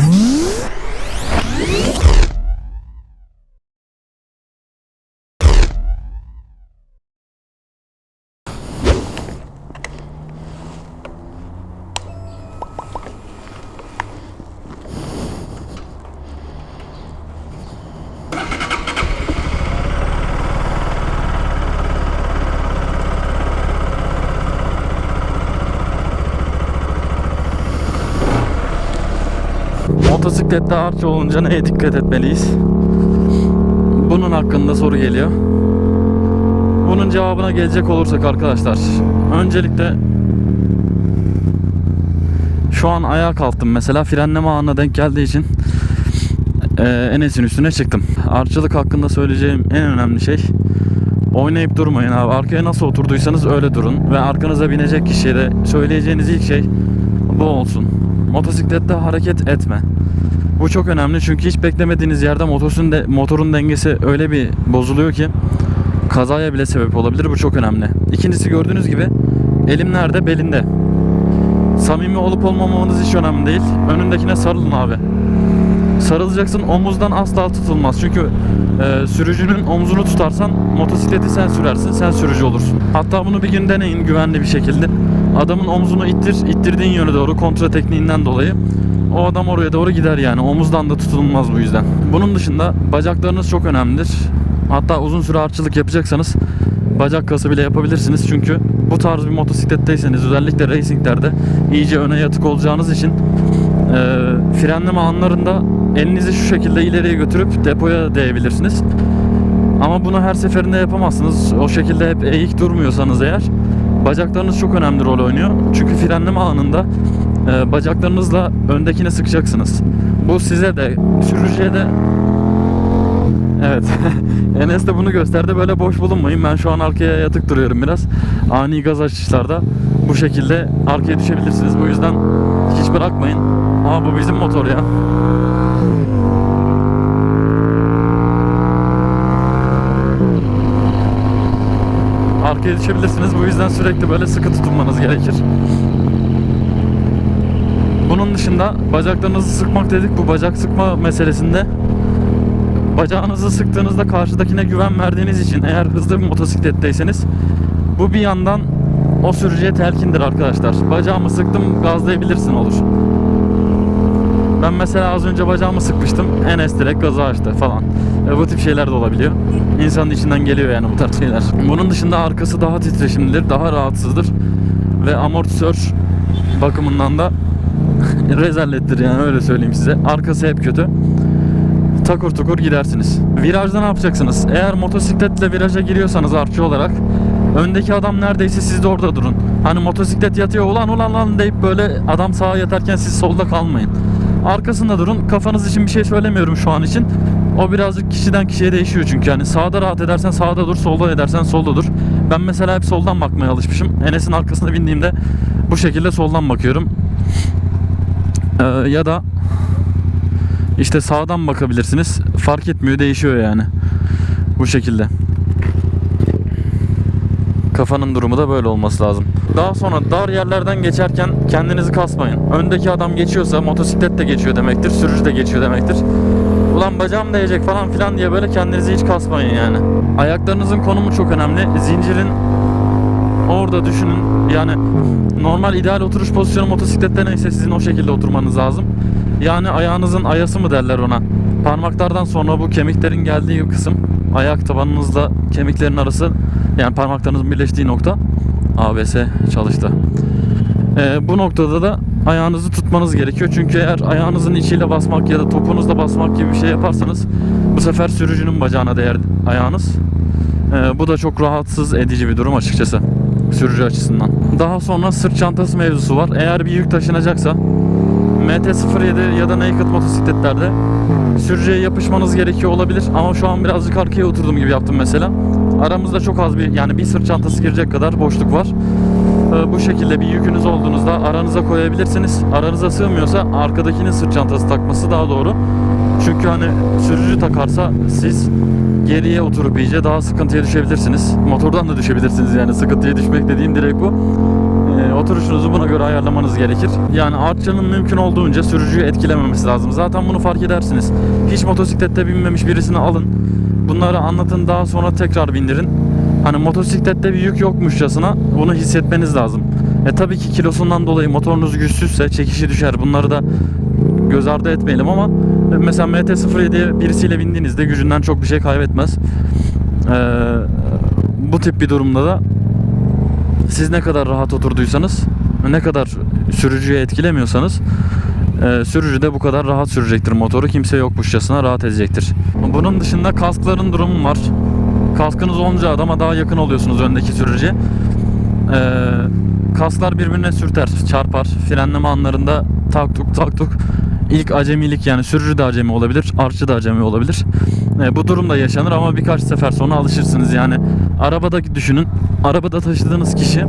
Mm-hmm. Motosiklette arç olunca neye dikkat etmeliyiz? Bunun hakkında soru geliyor. Bunun cevabına gelecek olursak arkadaşlar. Öncelikle şu an ayağa kalktım mesela frenleme anına denk geldiği için eee, Enes'in üstüne çıktım. Artçılık hakkında söyleyeceğim en önemli şey oynayıp durmayın abi. Arkaya nasıl oturduysanız öyle durun ve arkanıza binecek kişiye de söyleyeceğiniz ilk şey bu olsun. Motosiklette hareket etme. Bu çok önemli çünkü hiç beklemediğiniz yerde motorun, de, motorun dengesi öyle bir bozuluyor ki kazaya bile sebep olabilir. Bu çok önemli. İkincisi gördüğünüz gibi elim nerede? Belinde. Samimi olup olmamanız hiç önemli değil. Önündekine sarılın abi. Sarılacaksın omuzdan asla tutulmaz. Çünkü e, sürücünün omzunu tutarsan motosikleti sen sürersin, sen sürücü olursun. Hatta bunu bir gün deneyin güvenli bir şekilde. Adamın omzunu ittir, ittirdiğin yöne doğru kontra tekniğinden dolayı o adam oraya doğru gider yani. Omuzdan da tutulmaz bu yüzden. Bunun dışında bacaklarınız çok önemlidir. Hatta uzun süre artçılık yapacaksanız bacak kası bile yapabilirsiniz. Çünkü bu tarz bir motosikletteyseniz özellikle racinglerde iyice öne yatık olacağınız için e, frenleme anlarında elinizi şu şekilde ileriye götürüp depoya değebilirsiniz. Ama bunu her seferinde yapamazsınız. O şekilde hep eğik durmuyorsanız eğer bacaklarınız çok önemli rol oynuyor. Çünkü frenleme anında e, bacaklarınızla öndekine sıkacaksınız. Bu size de sürücüye de Evet. Enes de bunu gösterdi. Böyle boş bulunmayın. Ben şu an arkaya yatık duruyorum biraz. Ani gaz açışlarda bu şekilde arkaya düşebilirsiniz. Bu yüzden hiç bırakmayın. Aa bu bizim motor ya. Arkaya düşebilirsiniz. Bu yüzden sürekli böyle sıkı tutunmanız gerekir. Bunun dışında bacaklarınızı sıkmak dedik. Bu bacak sıkma meselesinde bacağınızı sıktığınızda karşıdakine güven verdiğiniz için eğer hızlı bir motosikletteyseniz bu bir yandan o sürücüye telkindir arkadaşlar. Bacağımı sıktım gazlayabilirsin olur. Ben mesela az önce bacağımı sıkmıştım. Enes direkt gazı açtı falan. E, bu tip şeyler de olabiliyor. İnsanın içinden geliyor yani bu tarz şeyler. Bunun dışında arkası daha titreşimlidir, daha rahatsızdır. Ve amortisör bakımından da rezalettir yani öyle söyleyeyim size. Arkası hep kötü takur tukur gidersiniz. Virajda ne yapacaksınız? Eğer motosikletle viraja giriyorsanız artçı olarak öndeki adam neredeyse siz de orada durun. Hani motosiklet yatıyor ulan ulan lan deyip böyle adam sağa yatarken siz solda kalmayın. Arkasında durun. Kafanız için bir şey söylemiyorum şu an için. O birazcık kişiden kişiye değişiyor çünkü. Yani sağda rahat edersen sağda dur, solda edersen solda dur. Ben mesela hep soldan bakmaya alışmışım. Enes'in arkasına bindiğimde bu şekilde soldan bakıyorum. Ee, ya da işte sağdan bakabilirsiniz. Fark etmiyor değişiyor yani. Bu şekilde. Kafanın durumu da böyle olması lazım. Daha sonra dar yerlerden geçerken kendinizi kasmayın. Öndeki adam geçiyorsa motosiklet de geçiyor demektir. Sürücü de geçiyor demektir. Ulan bacağım değecek falan filan diye böyle kendinizi hiç kasmayın yani. Ayaklarınızın konumu çok önemli. Zincirin orada düşünün. Yani normal ideal oturuş pozisyonu motosiklette neyse sizin o şekilde oturmanız lazım. Yani ayağınızın ayası mı derler ona. Parmaklardan sonra bu kemiklerin geldiği kısım ayak tabanınızla kemiklerin arası yani parmaklarınızın birleştiği nokta ABS çalıştı. Ee, bu noktada da ayağınızı tutmanız gerekiyor. Çünkü eğer ayağınızın içiyle basmak ya da topunuzla basmak gibi bir şey yaparsanız bu sefer sürücünün bacağına değer ayağınız. Ee, bu da çok rahatsız edici bir durum açıkçası sürücü açısından. Daha sonra sırt çantası mevzusu var. Eğer bir yük taşınacaksa MT-07 ya da naked motosikletlerde sürücüye yapışmanız gerekiyor olabilir ama şu an birazcık arkaya oturdum gibi yaptım mesela. Aramızda çok az bir yani bir sırt çantası girecek kadar boşluk var. Ee, bu şekilde bir yükünüz olduğunuzda aranıza koyabilirsiniz. Aranıza sığmıyorsa arkadakinin sırt çantası takması daha doğru. Çünkü hani sürücü takarsa siz geriye oturup iyice daha sıkıntıya düşebilirsiniz. Motordan da düşebilirsiniz yani sıkıntıya düşmek dediğim direkt bu. E, oturuşunuzu buna göre ayarlamanız gerekir. Yani artçının mümkün olduğunca sürücüyü etkilememesi lazım. Zaten bunu fark edersiniz. Hiç motosiklette binmemiş birisini alın. Bunları anlatın daha sonra tekrar bindirin. Hani motosiklette bir yük yokmuşçasına bunu hissetmeniz lazım. E tabii ki kilosundan dolayı motorunuz güçsüzse çekişi düşer. Bunları da göz ardı etmeyelim ama e, mesela MT-07'ye birisiyle bindiğinizde gücünden çok bir şey kaybetmez. Ee, bu tip bir durumda da siz ne kadar rahat oturduysanız, ne kadar sürücüye etkilemiyorsanız e, sürücü de bu kadar rahat sürecektir motoru. Kimse yokmuşçasına rahat edecektir. Bunun dışında kaskların durumu var. Kaskınız olunca adama daha yakın oluyorsunuz öndeki sürücüye. Ee, kasklar birbirine sürter, çarpar. Frenleme anlarında tak tuk tak tuk. İlk acemilik yani sürücü de acemi olabilir, artçı da acemi olabilir. Ee, bu durum da yaşanır ama birkaç sefer sonra alışırsınız. Yani arabada düşünün, arabada taşıdığınız kişi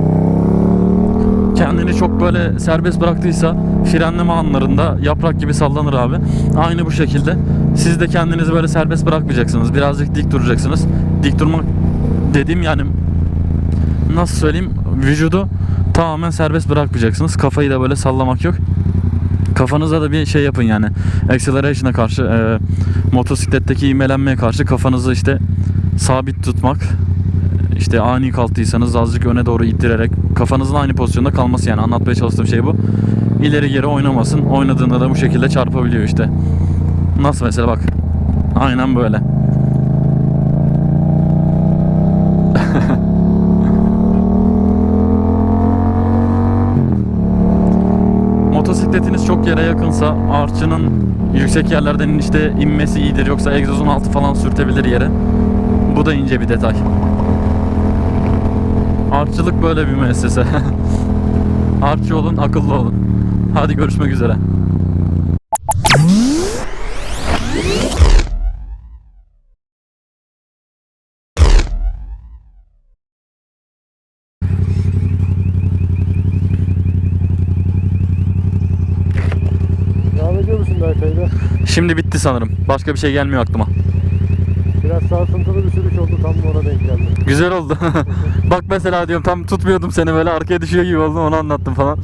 kendini çok böyle serbest bıraktıysa frenleme anlarında yaprak gibi sallanır abi. Aynı bu şekilde siz de kendinizi böyle serbest bırakmayacaksınız. Birazcık dik duracaksınız. Dik durmak dediğim yani nasıl söyleyeyim vücudu tamamen serbest bırakmayacaksınız. Kafayı da böyle sallamak yok. Kafanıza da bir şey yapın yani. Acceleration'a karşı, e, motosikletteki ivmelenmeye karşı kafanızı işte sabit tutmak. İşte ani kalktıysanız azıcık öne doğru ittirerek kafanızın aynı pozisyonda kalması yani anlatmaya çalıştığım şey bu. İleri geri oynamasın. Oynadığında da bu şekilde çarpabiliyor işte. Nasıl mesela bak. Aynen böyle. Motosikletiniz çok yere yakınsa artçının yüksek yerlerden işte inmesi iyidir yoksa egzozun altı falan sürtebilir yere. Bu da ince bir detay. Artçılık böyle bir müessese. Artçı olun, akıllı olun. Hadi görüşmek üzere. Berkay'da? Şimdi bitti sanırım. Başka bir şey gelmiyor aklıma. Biraz sarsıntılı bir sürüş oldu tam ona denk geldi. Güzel oldu. Bak mesela diyorum tam tutmuyordum seni böyle arkaya düşüyor gibi oldum onu anlattım falan.